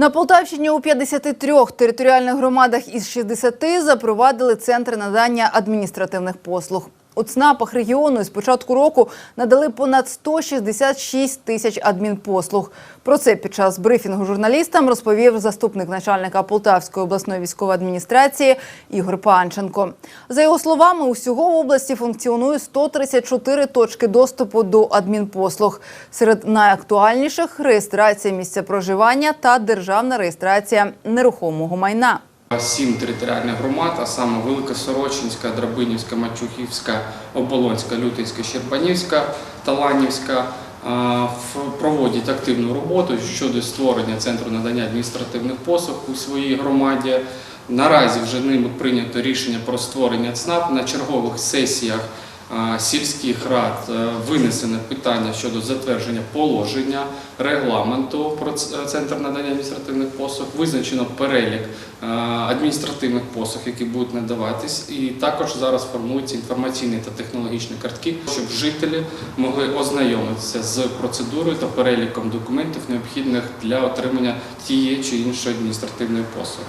На Полтавщині у 53 територіальних громадах із 60 запровадили центри надання адміністративних послуг. У ЦНАПах регіону з початку року надали понад 166 тисяч адмінпослуг. Про це під час брифінгу журналістам розповів заступник начальника Полтавської обласної військової адміністрації Ігор Панченко. За його словами, усього в області функціонує 134 точки доступу до адмінпослуг. Серед найактуальніших реєстрація місця проживання та державна реєстрація нерухомого майна. Сім територіальних громад, а саме Великосорочинська, Драбинівська, Мачухівська, Оболонська, Лютинська, Щербанівська, Таланівська проводять активну роботу щодо створення центру надання адміністративних послуг у своїй громаді. Наразі вже ними прийнято рішення про створення ЦНАП на чергових сесіях сільських рад е, винесено питання щодо затвердження положення регламенту про е, центр надання адміністративних послуг. Визначено перелік е, адміністративних послуг, які будуть надаватись, і також зараз формуються інформаційні та технологічні картки, щоб жителі могли ознайомитися з процедурою та переліком документів, необхідних для отримання тієї чи іншої адміністративної послуги.